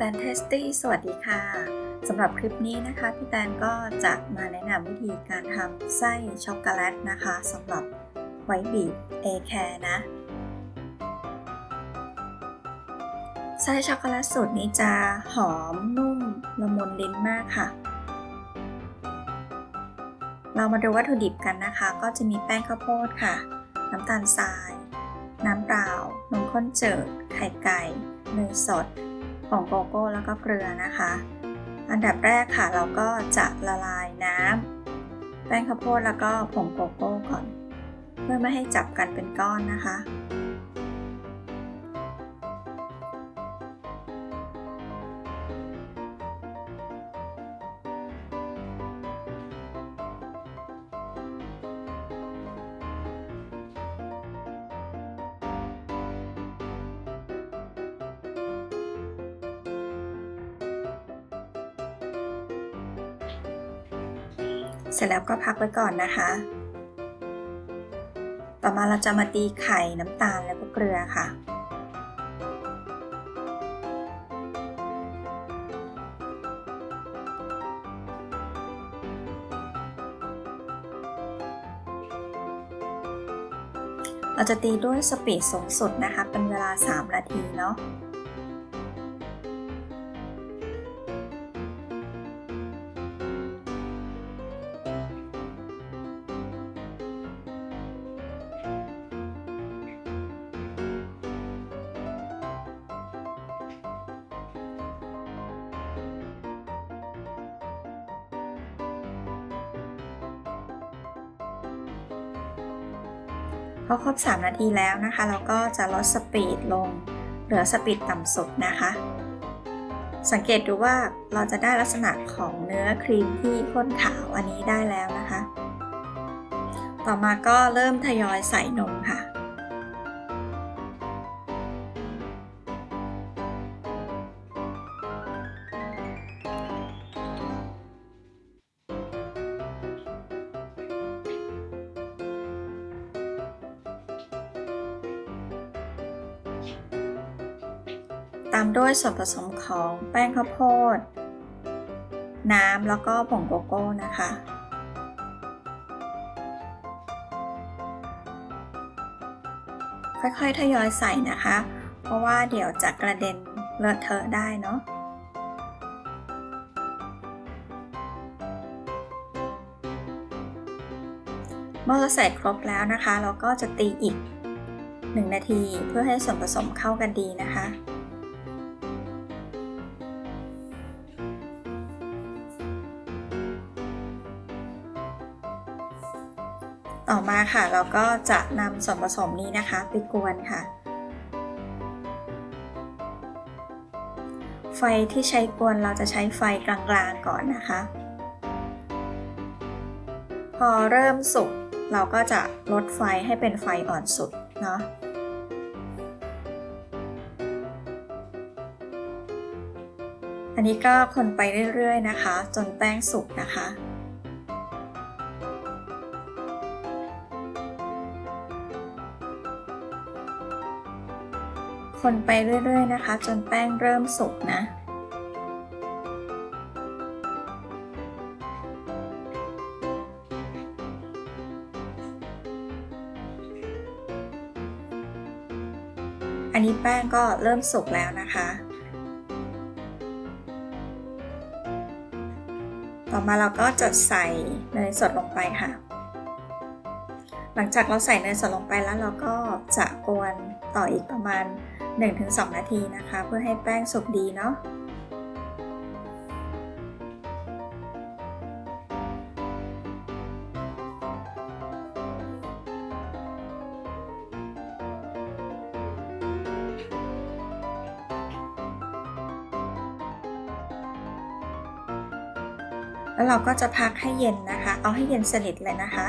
แตนเทสตี้สวัสดีค่ะสำหรับคลิปนี้นะคะพี่แตนก็จะมาแนะนำวิธีการทำไส้ช็อกโกแลตนะคะสำหรับไวบีบเอแคร์นะไส้ช็อกโกแลตสูตรนี้จะหอมนุ่มละมุนลิ้นมากค่ะ เรามาดูวัตถุดิบกันนะคะ ก็จะมีแป้งข้าวโพดค่ะ น้ำตาลทราย น้ำเปล่านมข้นเจืดไข่ไก่เนยสด ผงโกโก้แล้วก็เกลือนะคะ อันดับแรกค่ะเราก็จะละลายน้ำแป้งข้าวโพดแล้วก็ผงโกโก้ก่อน เพื่อไม่ให้จับกันเป็นก้อนนะคะ เสร็จแล้วก็พักไว้ก่อนนะคะ ต่อมาเราจะมาตีไข่น้ำตาลแล้วก็เกลือค่ะ เราจะตีด้วยสปีดสูงสุดนะคะ เป็นเวลา 3 นาทีเนาะ พอครบ 3 นาทีแล้วนะคะ เราก็จะลดสปีดลง เหลือสปีดต่ำสุดนะคะ สังเกตดูว่าเราจะได้ลักษณะของเนื้อครีมที่ข้นขาวอันนี้ได้แล้วนะคะ ต่อมาก็เริ่มทยอยใส่นมค่ะ ตามด้วยส่วนผสมของแป้งข้าวโพด น้ำแล้วก็ผงโกโก้นะคะ ค่อยๆ ทยอยใส่นะคะ เพราะว่าเดี๋ยวจะกระเด็นเลอะเทอะได้เนาะเมื่อเราใส่ครบแล้วนะคะ เราก็จะตีอีก 1 นาทีเพื่อให้ส่วนผสมเข้ากันดีนะคะ ต่อมาค่ะ เราก็จะนำส่วนผสมนี้นะคะ ไปกวนค่ะ ไฟที่ใช้กวนเราจะใช้ไฟกลางๆก่อนนะคะ พอเริ่มสุกเราก็จะลดไฟให้เป็นไฟอ่อนสุดเนาะอันนี้ก็คนไปเรื่อยๆนะคะ จนแป้งสุกนะคะ คนไปเรื่อย ๆ นะคะ จนแป้งเริ่มสุกนะ อันนี้แป้งก็เริ่มสุกแล้วนะคะ ต่อมาเราก็จะใส่เนยสดลงไปค่ะ หลังจากเราใส่เนยสดลงไปแล้วเราก็จะกวนต่ออีกประมาณ 1-2 นาทีนะคะ เพื่อให้แป้งสุกดีเนาะแล้วเราก็จะพักให้เย็นนะคะ เอาให้เย็นสนิทเลยนะคะ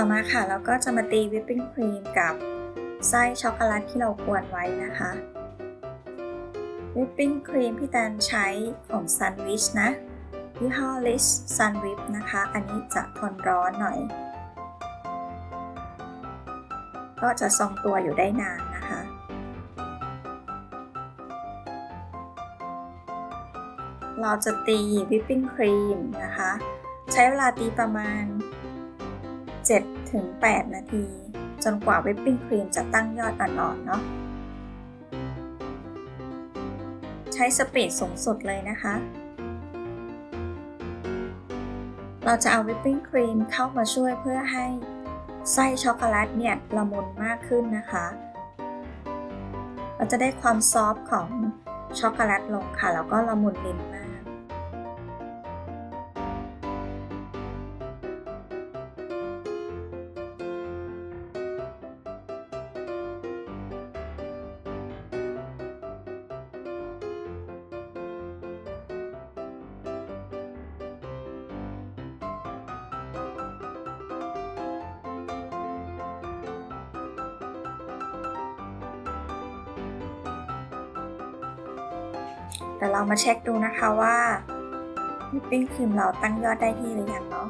ต่อมาค่ะเราก็จะมาตีวิปปิ้งครีมกับไส้ช็อกโกแลตที่เรากวนไว้นะคะวิปปิ้งครีมพี่แตนใช้ของ Sunwish นะยี่ห้อ Lish Sunwhip นะคะ อันนี้จะทนร้อนหน่อย ก็จะทรงตัวอยู่ได้นานนะคะ เราจะตีวิปปิ้งครีมนะคะ ใช้เวลาตีประมาณ 7-8นาที จนกว่าวิปปิ้งครีมจะตั้งยอดอ่อนๆเนาะ ใช้สปีดสูงสุดเลยนะคะ เราจะเอาวิปปิ้งครีมเข้ามาช่วยเพื่อให้ไส้ช็อกโกแลตเนี่ยละมุนมากขึ้นนะคะ เราจะได้ความซอฟของช็อกโกแลตลงค่ะ แล้วก็ละมุนลิ้นมาก แต่เรามาเช็คดูนะคะว่าวิปปิ้งครีมเราตั้งยอดได้ที่หรือยังเนาะ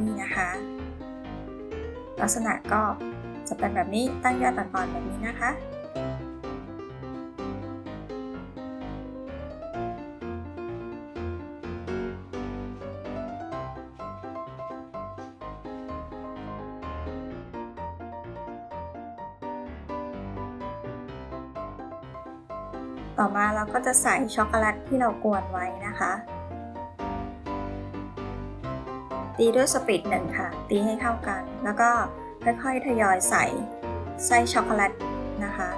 นี่นะคะ ลักษณะก็จะเป็นแบบนี้ตั้งยอดต่อนๆแบบนี้นะคะ ต่อมาเราก็จะใส่ช็อกโกแลตที่เรากวนไว้นะคะ ตีด้วยสปีดหนึ่งค่ะ ตีให้เข้ากัน แล้วก็ค่อยๆทยอยใส่ไส้ช็อกโกแลตนะคะ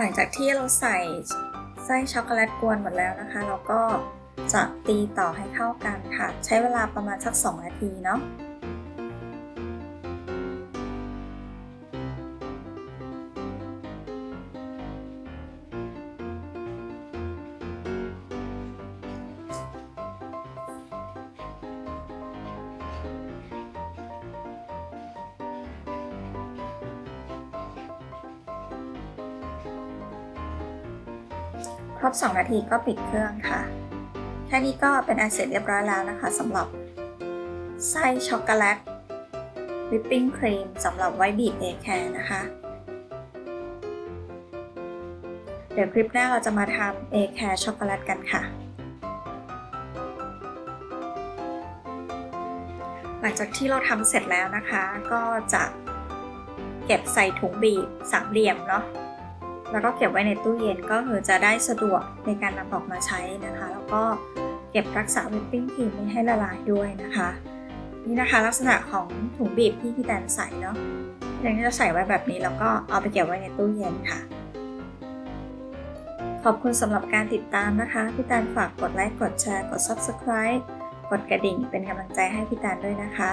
หลังจากที่เราใส่ไส้ช็อกโกแลตกวนหมดแล้วนะคะ เราก็จะตีต่อให้เข้ากันค่ะ ใช้เวลาประมาณสัก 2 นาทีเนาะ ครบ 2 นาทีก็ปิดเครื่องค่ะ แค่นี้ก็เป็นอันเสร็จเรียบร้อยแล้วนะคะสำหรับไส้ช็อกโกแลตวิปปิ้งครีมสำหรับไว้บีบเอแคร์นะคะ เดี๋ยวคลิปหน้าเราจะมาทำเอแคร์ช็อกโกแลตกันค่ะ หลังจากที่เราทำเสร็จแล้วนะคะ ก็จะเก็บใส่ถุงบีบสามเหลี่ยมเนาะ แล้วก็เก็บไว้ในตู้เย็นก็คือจะได้สะดวกในการนำออกมาใช้นะคะ แล้วก็เก็บรักษาวิปปิ้งครีมไม่ให้ละลายด้วยนะคะ นี่นะคะลักษณะของถุงบีบที่พี่แตนใส่เนาะพี่แตนก็จะใส่ไว้แบบนี้แล้วก็เอาไปเก็บไว้ในตู้เย็นค่ะ ขอบคุณสำหรับการติดตามนะคะ พี่แตนฝากกดไลค์กดแชร์กด Subscribe กดกระดิ่งเป็นกำลังใจให้พี่แตนด้วยนะคะ